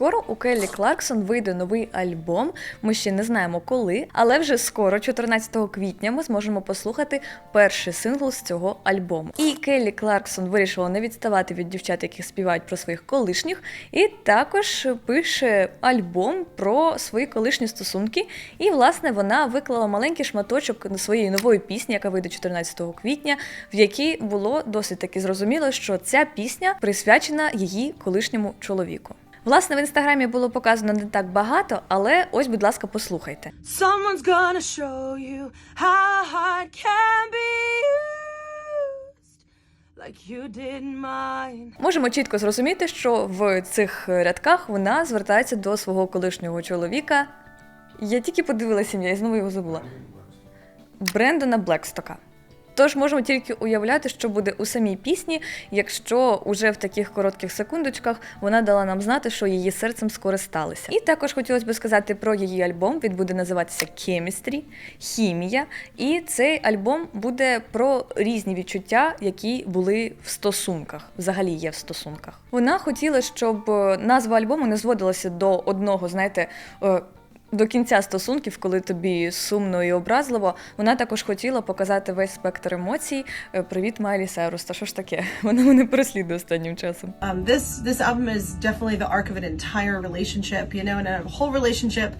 Скоро у Келлі Кларксон вийде новий альбом. Ми ще не знаємо коли, але вже скоро, 14 квітня, ми зможемо послухати перший сингл з цього альбому. І Келлі Кларксон вирішила не відставати від дівчат, які співають про своїх колишніх, і також пише альбом про свої колишні стосунки. І власне вона виклала маленький шматочок своєї нової пісні, яка вийде 14 квітня, в якій було досить таки зрозуміло, що ця пісня присвячена її колишньому чоловіку. Власне, в інстаграмі було показано не так багато, але ось, будь ласка, послухайте. Someone's gonna show you how heart can be used like you did mine. Можемо чітко зрозуміти, що в цих рядках вона звертається до свого колишнього чоловіка. Я тільки подивилася ім'я і знову його забула. Брендона Блекстока. Тож можемо тільки уявляти, що буде у самій пісні, якщо уже в таких коротких секундочках вона дала нам знати, що її серцем скористалися. І також хотілося б сказати про її альбом. Він буде називатися Chemistry, Хімія. І цей альбом буде про різні відчуття, які були в стосунках, взагалі є в стосунках. Вона хотіла, щоб е, назва альбому не зводилася до одного, знаєте. До кінця стосунків, коли тобі сумно і образливо, вона також хотіла показати весь спектр емоцій. Е, Привіт, Майлі Сайрус. Та що ж таке? Вона мене переслідує останнім часом. Um, this this album is definitely the arc of an entire relationship, you know, and a whole relationship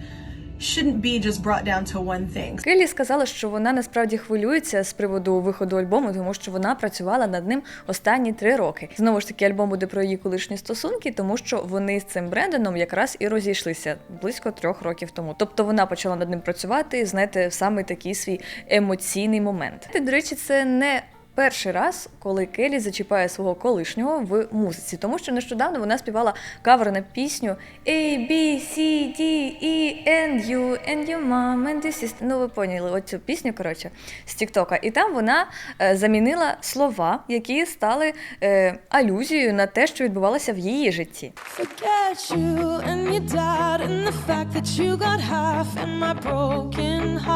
shouldn't be just brought down to one thing. Келлі сказала, що вона насправді хвилюється з приводу виходу альбому, тому що вона працювала над ним останні три роки. Знову ж таки, альбом буде про її колишні стосунки, тому що вони з цим Брендоном якраз і розійшлися близько трьох років тому. Тобто вона почала над ним працювати, знаєте, в саме такий свій емоційний момент. До речі, це не. Перший раз, коли Келі зачіпає свого колишнього в музиці, тому що нещодавно вона співала кавер на пісню A, B, C, D, E, and you, and your mom, and your sister. Ну, ви поняли оцю пісню, коротше, з Тіктока. І там вона е, замінила слова, які стали е, алюзією на те, що відбувалося в її житті.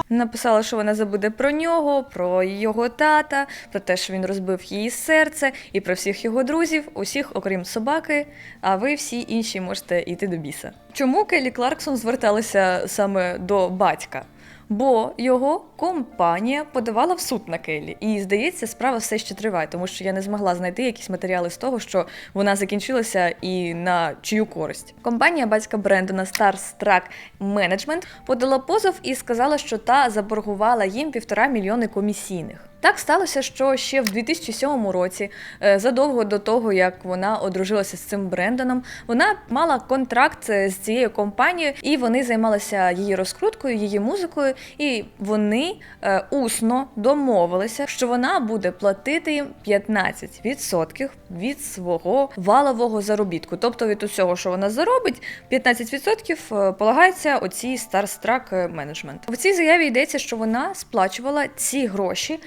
Написала, що вона забуде про нього, про його тата, про те, що він розбив її серце, і про всіх його друзів, усіх, окрім собаки. А ви всі інші можете йти до біса. Чому Келлі Кларксон зверталася саме до батька? Бо його компанія подавала в суд на Келлі. І здається, справа все ще триває, тому що я не змогла знайти якісь матеріали з того, що вона закінчилася і на чию користь. Компанія батька Брендона Stars Track Management подала позов і сказала, що та заборгувала їм півтора мільйони комісійних. Так сталося, що ще в 2007 році, е, задовго до того, як вона одружилася з цим Брендоном, вона мала контракт е, з цією компанією, і вони займалися її розкруткою, її музикою, і вони е, усно домовилися, що вона буде платити їм 15% від свого валового заробітку. Тобто від усього, що вона заробить, 15% е, полагається оцій Starstruck Management. В цій заяві йдеться, що вона сплачувала ці гроші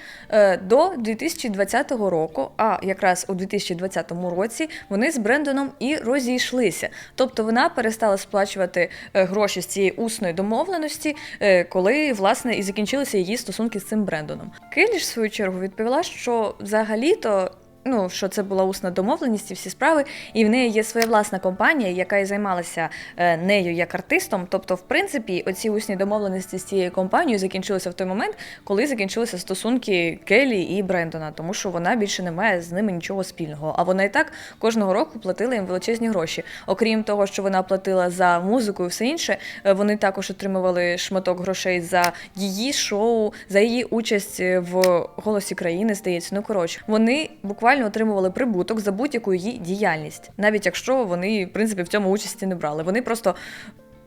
до 2020 року. А якраз у 2020 році вони з Брендоном і розійшлися. Тобто вона перестала сплачувати е, гроші з цієї усної домовленості, е, коли власне і закінчилися її стосунки з цим Брендоном. Келі в свою чергу відповіла, що взагалі-то. Ну, що це була усна домовленість і всі справи, і в неї є своя власна компанія, яка і займалася е, нею як артистом. Тобто, в принципі, оці усні домовленості з цією компанією закінчилися в той момент, коли закінчилися стосунки Келі і Брендона, тому що вона більше не має з ними нічого спільного. А вона і так кожного року платила їм величезні гроші. Окрім того, що вона платила за музику і все інше, е, вони також отримували шматок грошей за її шоу, за її участь е, в голосі країни, здається. Ну коротше, вони буквально отримували прибуток за будь-яку її діяльність, навіть якщо вони, в принципі, в цьому участі не брали. Вони просто.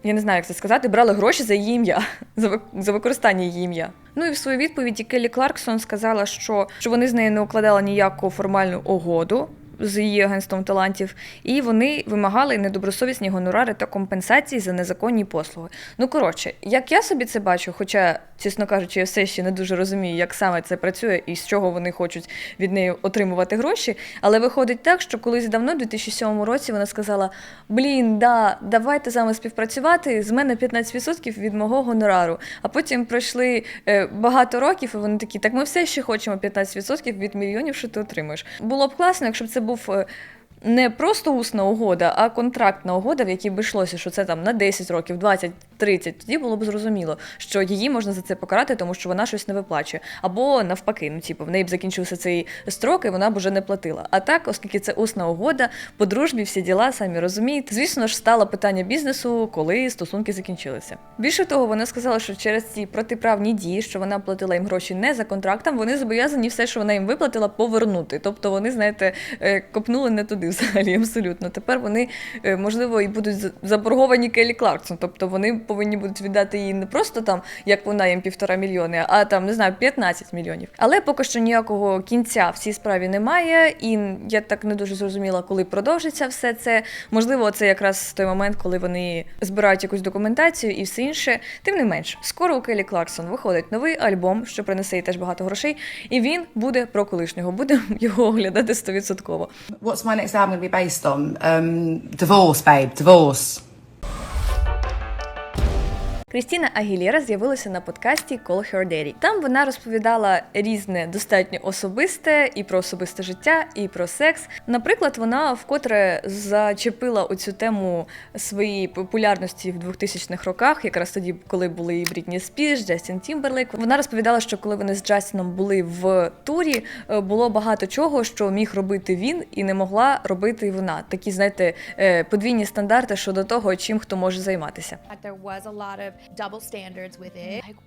Я не знаю, як це сказати, брали гроші за її ім'я, за використання її ім'я. Ну і в своїй відповіді Келлі Кларксон сказала, що, що вони з нею не укладали ніяку формальну угоду. З її агентством талантів, і вони вимагали недобросовісні гонорари та компенсації за незаконні послуги. Ну коротше, як я собі це бачу, хоча, чесно кажучи, я все ще не дуже розумію, як саме це працює і з чого вони хочуть від неї отримувати гроші. Але виходить так, що колись давно, у 2007 році, вона сказала: Блін, да, давайте з вами співпрацювати. З мене 15% від мого гонорару. А потім пройшли е, багато років, і вони такі, так ми все ще хочемо 15% від мільйонів, що ти отримаєш. Було б класно, якщо б це був. е, не просто усна угода, а контрактна угода, в якій би йшлося, що це там на 10 років, 20, 30, тоді було б зрозуміло, що її можна за це покарати, тому що вона щось не виплачує. Або навпаки, ну типу, в неї б закінчився цей строк, і вона б уже не платила. А так, оскільки це усна угода, по дружбі всі діла, самі розумієте. Звісно ж, стало питання бізнесу, коли стосунки закінчилися. Більше того, вона сказала, що через ці протиправні дії, що вона платила їм гроші не за контрактом, вони зобов'язані все, що вона їм виплатила, повернути. Тобто вони, знаєте, е, копнули не туди взагалі абсолютно. Тепер вони, е, можливо, і будуть за- заборговані Келі Кларксон. Тобто вони повинні будуть віддати їй не просто там, як вона їм півтора мільйони, а там не знаю, 15 мільйонів. Але поки що ніякого кінця в цій справі немає, і я так не дуже зрозуміла, коли продовжиться все це. Можливо, це якраз той момент, коли вони збирають якусь документацію і все інше. Тим не менш, скоро у Келі Кларксон виходить новий альбом, що принесе їй теж багато грошей, і він буде про колишнього. Будемо його оглядати стовідсотково. What's? Um, divorce, babe, divorce. Крістіна Агілєра з'явилася на подкасті Call Her Daddy. Там вона розповідала різне достатньо особисте і про особисте життя, і про секс. Наприклад, вона вкотре зачепила оцю тему своєї популярності в 2000-х роках, якраз тоді, коли були і Брітні Спірс, Джастін Тімберлейк. Вона розповідала, що коли вони з Джастіном були в турі, е, було багато чого, що міг робити він і не могла робити вона. Такі, знаєте, е, подвійні стандарти щодо того, чим хто може займатися. there was a lot of double standards with it. Like,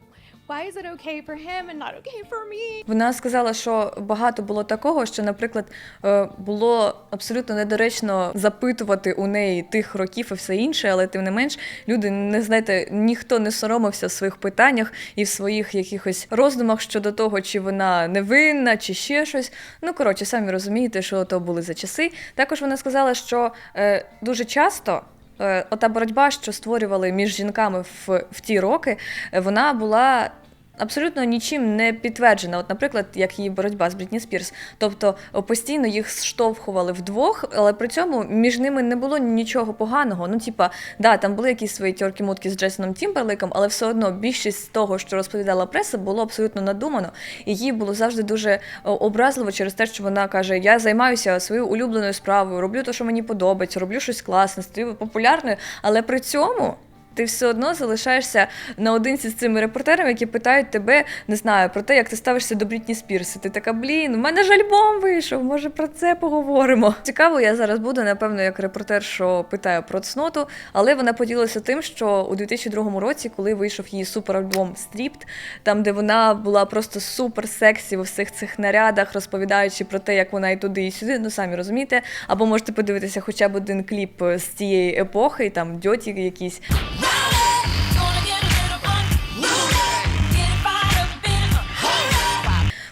why is it okay for him and not okay for me? Вона сказала, що багато було такого, що, наприклад, е, було абсолютно недоречно запитувати у неї тих років і все інше, але тим не менш, люди не знаєте, ніхто не соромився в своїх питаннях і в своїх якихось роздумах щодо того, чи вона невинна, чи ще щось. Ну коротше, самі розумієте, що то були за часи. Також вона сказала, що е, дуже часто. Е, Ота боротьба, що створювали між жінками в, в ті роки, е, вона була абсолютно нічим не підтверджена. От, наприклад, як її боротьба з Брітні Спірс. Тобто постійно їх штовхували вдвох, але при цьому між ними не було нічого поганого. Ну, типа, да, там були якісь свої тьорки-мутки з Джейсоном Тімберлейком, але все одно більшість того, що розповідала преса, було абсолютно надумано. І їй було завжди дуже образливо через те, що вона каже: Я займаюся своєю улюбленою справою, роблю те, що мені подобається, роблю щось класне, стаю популярною, але при цьому. Ти все одно залишаєшся наодинці з цими репортерами, які питають тебе, не знаю, про те, як ти ставишся до Брітні Спірс. Ти така, блін, у мене ж альбом вийшов, може про це поговоримо. Цікаво, я зараз буду, напевно, як репортер, що питає про цноту, але вона поділилася тим, що у 2002 році, коли вийшов її суперальбом Стріпт, там, де вона була просто супер сексі у всіх цих нарядах, розповідаючи про те, як вона і туди, і сюди, ну самі розумієте. Або можете подивитися хоча б один кліп з цієї епохи, там дьоті якісь.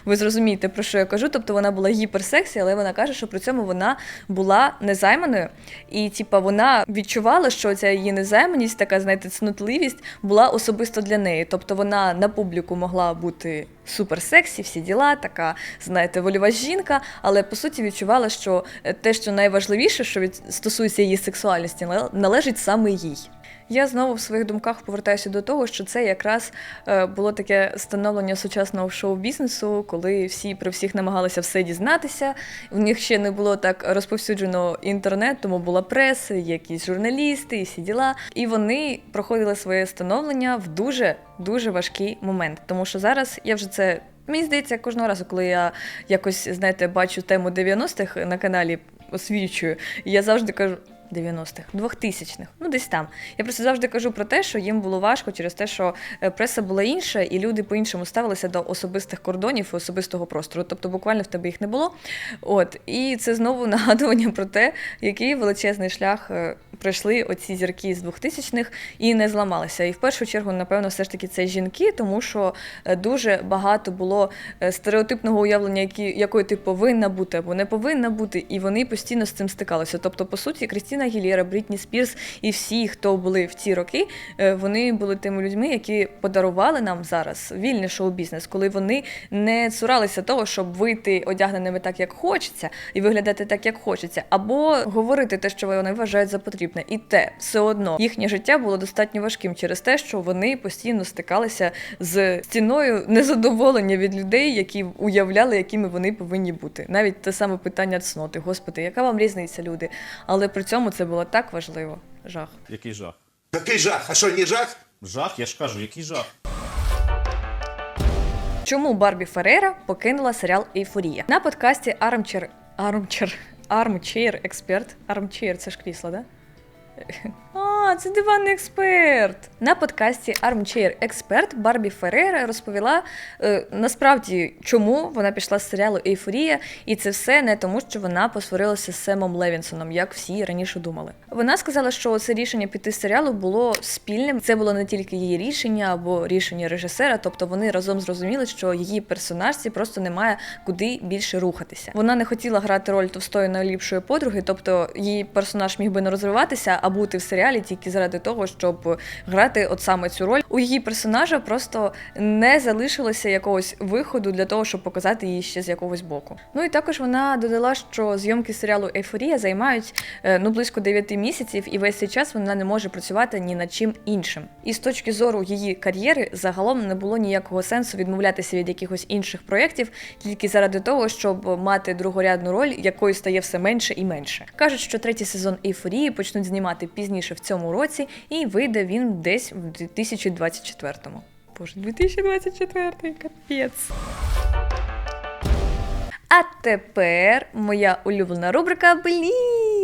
Ви зрозумієте, про що я кажу. Тобто вона була гіперсексі, але вона каже, що при цьому вона була незайманою. І, типа, вона відчувала, що ця її незайманість, така, знаєте, цнотливість була особисто для неї. Тобто вона на публіку могла бути суперсексі, всі діла, така, знаєте, вольова жінка, але по суті відчувала, що е, те, що найважливіше, що від... стосується її сексуальності, нале- належить саме їй. Я знову в своїх думках повертаюся до того, що це якраз е, було таке становлення сучасного шоу-бізнесу, коли всі про всіх намагалися все дізнатися. В них ще не було так розповсюджено інтернет, тому була преса, якісь журналісти, і всі діла. І вони проходили своє становлення в дуже дуже важкий момент. Тому що зараз я вже це. Мені здається, кожного разу, коли я якось, знаєте, бачу тему 90-х на каналі освічую, я завжди кажу. 90-х, 2000-х, ну десь там. Я просто завжди кажу про те, що їм було важко через те, що е, преса була інша, і люди по-іншому ставилися до особистих кордонів і особистого простору. Тобто буквально в тебе їх не було. От і це знову нагадування про те, який величезний шлях е, прийшли оці зірки з 2000-х і не зламалися. І в першу чергу, напевно, все ж таки це жінки, тому що е, дуже багато було стереотипного уявлення, якою ти повинна бути або не повинна бути, і вони постійно з цим стикалися. Тобто, по суті, Крістіна Гілєра, Брітні Спірс і всі, хто були в ті роки, е, вони були тими людьми, які подарували нам зараз вільний шоу-бізнес, коли вони не цуралися того, щоб вийти одягненими так, як хочеться, і виглядати так, як хочеться, або говорити те, що вони вважають за потрібне. І те все одно їхнє життя було достатньо важким через те, що вони постійно стикалися з стіною незадоволення від людей, які уявляли, якими вони повинні бути. Навіть те саме питання цноти. Господи, яка вам різниця, люди? Але при цьому це було так важливо. Жах. Який жах? Який жах? А що, не жах? Жах, я ж кажу, який жах. Чому Барбі Феррера покинула серіал Ейфорія? На подкасті Армчер. Армчер. Армчер експерт. Армчер – це ж крісло, да? А, це диванний експерт. На подкасті Armchair Expert Барбі Феррера розповіла е, насправді, чому вона пішла з серіалу Ейфорія, і це все не тому, що вона посварилася з Семом Левінсоном, як всі раніше думали. Вона сказала, що це рішення піти з серіалу було спільним. Це було не тільки її рішення або рішення режисера, тобто вони разом зрозуміли, що її персонажці просто немає куди більше рухатися. Вона не хотіла грати роль товстої найліпшої подруги, тобто її персонаж міг би не розвиватися, а бути в серіалі тільки заради того, щоб грати от саме цю роль. У її персонажа просто не залишилося якогось виходу для того, щоб показати її ще з якогось боку. Ну і також вона додала, що зйомки серіалу Ейфорія займають е, ну близько 9 місяців, і весь цей час вона не може працювати ні над чим іншим. І з точки зору її кар'єри загалом не було ніякого сенсу відмовлятися від якихось інших проєктів тільки заради того, щоб мати другорядну роль, якою стає все менше і менше. Кажуть, що третій сезон ейфорії почнуть знімати пізніше в цьому році, і вийде він десь в 2024-му. Боже, 2024 капець. А тепер моя улюблена рубрика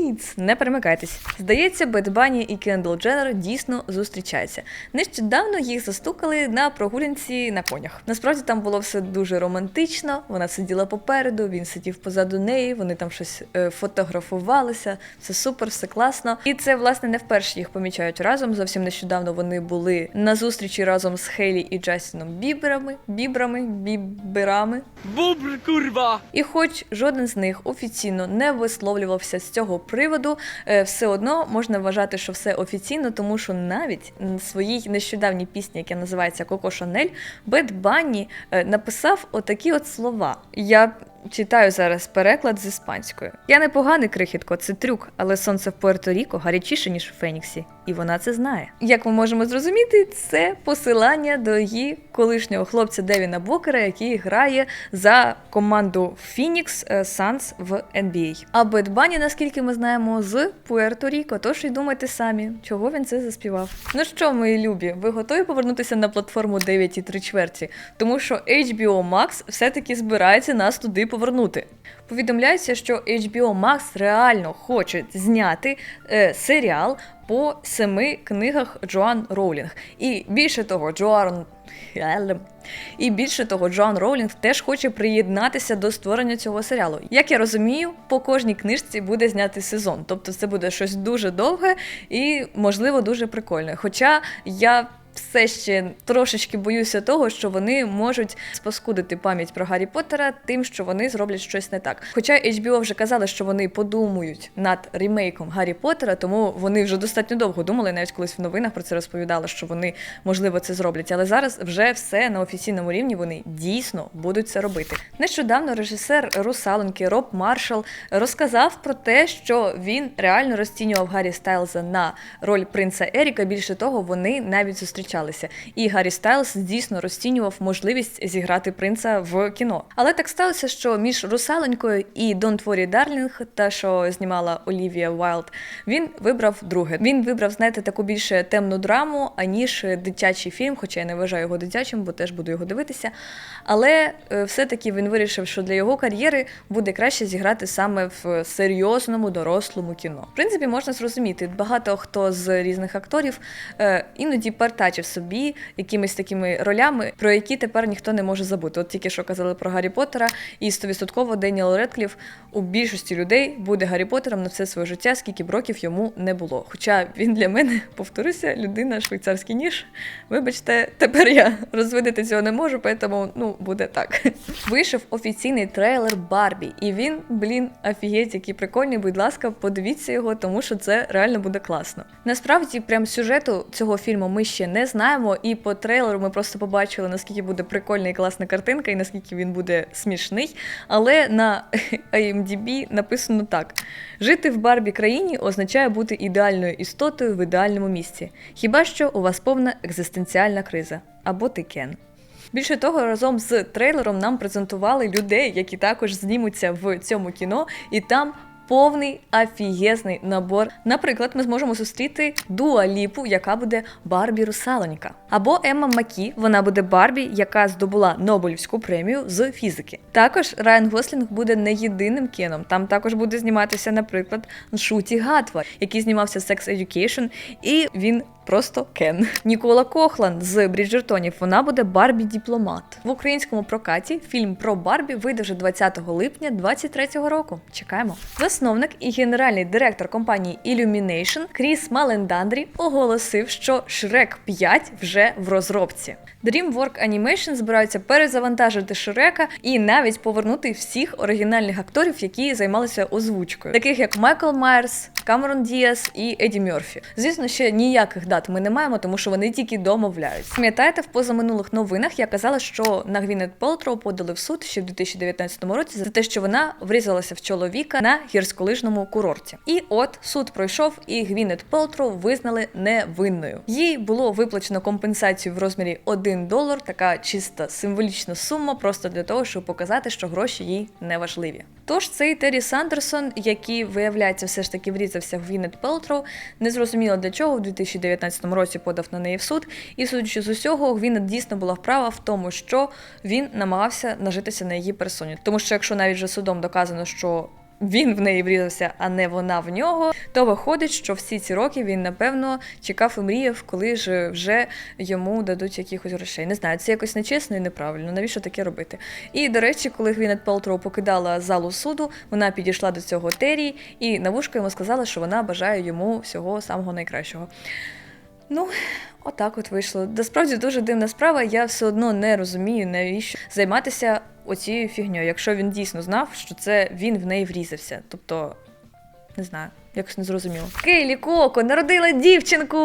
Бліц. Не перемикайтесь. Здається, Бет Банні і Кендall Дженнер дійсно зустрічаються. Нещодавно їх застукали на прогулянці на конях. Насправді там було все дуже романтично. Вона сиділа попереду, він сидів позаду неї. Вони там щось е, фотографувалися. Все супер, все класно. І це власне не вперше їх помічають разом. Зовсім нещодавно вони були на зустрічі разом з Хейлі і Джастіном Біберами, Бібрами, Біберами. Бобр, курва! І хоч жоден з них офіційно не висловлювався з цього приводу, е, все одно можна вважати, що все офіційно, тому що навіть на своїй нещодавній пісні, яка називається Коко Шанель, Бет Банні е, написав отакі от слова. Я читаю зараз переклад з іспанської. Я не поганий крихітко, це трюк, але сонце в Пуерто-Ріко гарячіше, ніж у Феніксі, і вона це знає. Як ми можемо зрозуміти, це посилання до її колишнього хлопця Девіна Бокера, який грає за команду Phoenix е, Suns в NBA. А Бет Банні, наскільки ми знаємо, з Пуерто-Ріко, тож і думайте самі, чого він це заспівав. Ну що, мої любі, ви готові повернутися на платформу 9 і 3 чверті? Тому що HBO Max все-таки збирається нас туди повернути. Повідомляється, що HBO Max реально хоче зняти е, серіал по семи книгах Джоан Роулінг. І більше того, Джоан. І більше того, Джоан Роулінг теж хоче приєднатися до створення цього серіалу. Як я розумію, по кожній книжці буде знятий сезон. Тобто це буде щось дуже довге і, можливо, дуже прикольне. Хоча я. Все ще трошечки боюся того, що вони можуть спаскудити пам'ять про Гаррі Поттера тим, що вони зроблять щось не так. Хоча HBO вже казали, що вони подумають над ремейком Гаррі Поттера, тому вони вже достатньо довго думали, навіть колись в новинах про це розповідали, що вони можливо це зроблять. Але зараз вже все на офіційному рівні вони дійсно будуть це робити. Нещодавно режисер Русалоньки Роб Маршал розказав про те, що він реально розцінював Гаррі Стайлза на роль принца Еріка. Більше того, вони навіть зустрічалися. І Гаррі Стайлз дійсно розцінював можливість зіграти принца в кіно. Але так сталося, що між Русалонькою і Don't Worry Darling, та що знімала Олівія Уайлд, він вибрав друге. Він вибрав, знаєте, таку більше темну драму, аніж дитячий фільм, хоча я не вважаю його дитячим, бо теж буду його дивитися. Але е, все-таки він вирішив, що для його кар'єри буде краще зіграти саме в серйозному дорослому кіно. В принципі, можна зрозуміти, багато хто з різних акторів е, іноді забезпечив собі якимись такими ролями, про які тепер ніхто не може забути. От тільки що казали про Гаррі Поттера, і стовідсотково Деніел Редкліф у більшості людей буде Гаррі Поттером на все своє життя, скільки б років йому не було. Хоча він для мене, повторюся, людина швейцарський ніж. Вибачте, тепер я розвидити цього не можу, тому ну буде так. Вийшов офіційний трейлер Барбі, і він, блін, офігеть, який прикольний. Будь ласка, подивіться його, тому що це реально буде класно. Насправді, прям сюжету цього фільму ми ще не знаємо, і по трейлеру ми просто побачили, наскільки буде прикольна і класна картинка, і наскільки він буде смішний. Але на IMDb написано так: жити в Барбі країні означає бути ідеальною істотою в ідеальному місці. Хіба що у вас повна екзистенціальна криза або ти Кен. Більше того, разом з трейлером нам презентували людей, які також знімуться в цьому кіно, і там. Повний афієзний набор. Наприклад, ми зможемо зустріти Дуа Ліпу, яка буде Барбі Русалонька. Або Емма Макі, вона буде Барбі, яка здобула Нобелівську премію з фізики. Також Райан Гослінг буде не єдиним кіном. Там також буде зніматися, наприклад, Шуті Гатва, який знімався Sex Education, і він просто Кен. Нікола Кохлан з Бріджертонів. Вона буде Барбі Дипломат. В українському прокаті фільм про Барбі вийде вже 20 липня 2023 року. Чекаємо. Засновник і генеральний директор компанії Illumination Кріс Малендандрі оголосив, що Шрек 5 вже в розробці. DreamWorks Animation збираються перезавантажити Шрека і навіть повернути всіх оригінальних акторів, які займалися озвучкою, таких як Майкл Майерс, Камерон Діас і Еді Мьорфі. Звісно, ще ніяких дат ми не маємо, тому що вони тільки домовляються. Пам'ятаєте, в позаминулих новинах я казала, що на Гвінет Пелтроу подали в суд ще в 2019 році за те, що вона врізалася в чоловіка на гірськолижному курорті. І от суд пройшов, і Гвінет Пелтроу визнали невинною. Їй було виплачено компенсацію в розмірі 1 долар, така чиста символічна сума, просто для того, щоб показати, що гроші їй не важливі. Тож цей Террі Сандерсон, який виявляється, все ж таки врізався в Гвінет Пелтроу, незрозуміло для чого в 2019 році подав на неї в суд. І судячи з усього, Гвінет дійсно була вправа в тому, що він намагався нажитися на її персоні. Тому що якщо навіть вже судом доказано, що він в неї врізався, а не вона в нього, то виходить, що всі ці роки він напевно чекав і мріяв, коли ж вже йому дадуть якихось грошей. Не знаю, це якось нечесно і неправильно. Навіщо таке робити? І до речі, коли Гвінет Пелтроу покидала залу суду, вона підійшла до цього Террі і на вушко йому сказала, що вона бажає йому всього самого найкращого. Ну, отак от вийшло. Насправді дуже дивна справа. Я все одно не розумію, навіщо займатися оцією фігньою, якщо він дійсно знав, що це він в неї врізався. Тобто, не знаю, якось не зрозуміло. Кейлі Коко народила дівчинку!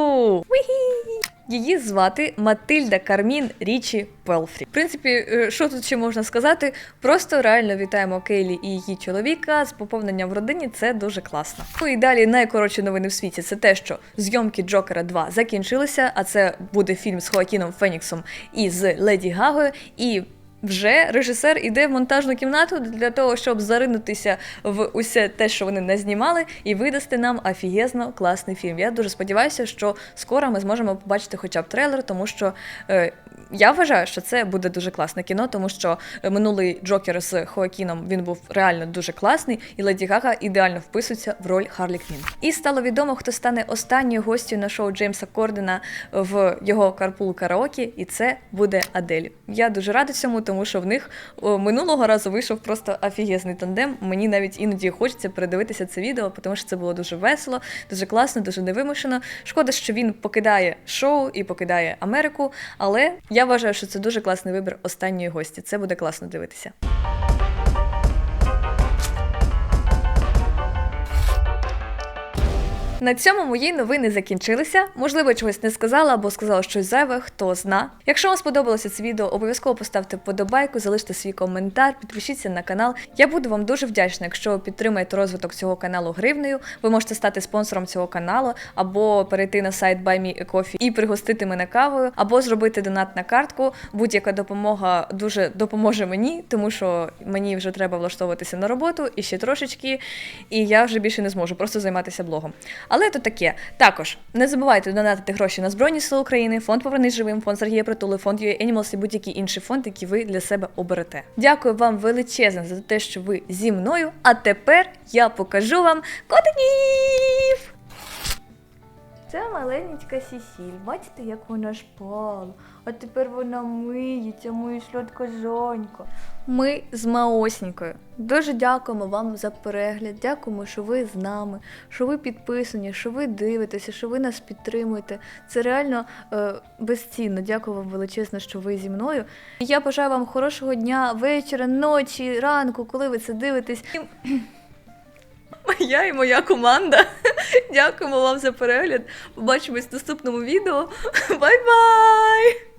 Угі! Її звати Матильда Кармін Річі Пелфрі. В принципі, е, що тут ще можна сказати? Просто реально вітаємо Кейлі і її чоловіка з поповненням в родині. Це дуже класно. Ну і далі найкоротші новини в світі це те, що зйомки Джокера 2 закінчилися, а це буде фільм з Хоакіном Феніксом і з Леді Гагою. І вже режисер іде в монтажну кімнату для того, щоб заринутися в усе те, що вони не знімали, і видасти нам офігезно класний фільм. Я дуже сподіваюся, що скоро ми зможемо побачити хоча б трейлер, тому що е, я вважаю, що це буде дуже класне кіно, тому що е, минулий Джокер з Хоакіном він був реально дуже класний, і Леді Гага ідеально вписується в роль Харлі Квін. І стало відомо, хто стане останньою гостю на шоу Джеймса Кордена в його Карпул Караоке, і це буде Адель. Я дуже рада цьому, тому що в них минулого разу вийшов просто офігезний тандем. Мені навіть іноді хочеться передивитися це відео, тому що це було дуже весело, дуже класно, дуже невимушено. Шкода, що він покидає шоу і покидає Америку, але я вважаю, що це дуже класний вибір останньої гості. Це буде класно дивитися. На цьому мої новини закінчилися. Можливо, чогось не сказала або сказала щось зайве, хто зна. Якщо вам сподобалося це відео, обов'язково поставте вподобайку, залиште свій коментар, підпишіться на канал. Я буду вам дуже вдячна, якщо підтримаєте розвиток цього каналу гривнею. Ви можете стати спонсором цього каналу, або перейти на сайт BuyMeACoffee і пригостити мене кавою, або зробити донат на картку. Будь-яка допомога дуже допоможе мені, тому що мені вже треба влаштовуватися на роботу і ще трошечки, і я вже більше не зможу просто займатися блогом. Але то таке. Також не забувайте донатити гроші на Збройні Сили України, фонд Повернись живим, фонд Сергія Притули, фонд UA Animals і будь-який інший фонд, який ви для себе оберете. Дякую вам величезне за те, що ви зі мною. А тепер я покажу вам котиків! Це маленька Сісіль. Бачите, як вона шпала. А тепер вона миється, моя сладкожонька. Ми з Маосінькою. Дуже дякуємо вам за перегляд. Дякуємо, що ви з нами, що ви підписані, що ви дивитеся, що ви нас підтримуєте. Це реально е, безцінно. Дякую вам величезно, що ви зі мною. Я бажаю вам хорошого дня, вечора, ночі, ранку, коли ви це дивитесь. Я і моя команда. Дякуємо вам за перегляд. Побачимось в наступному відео. Бай-бай!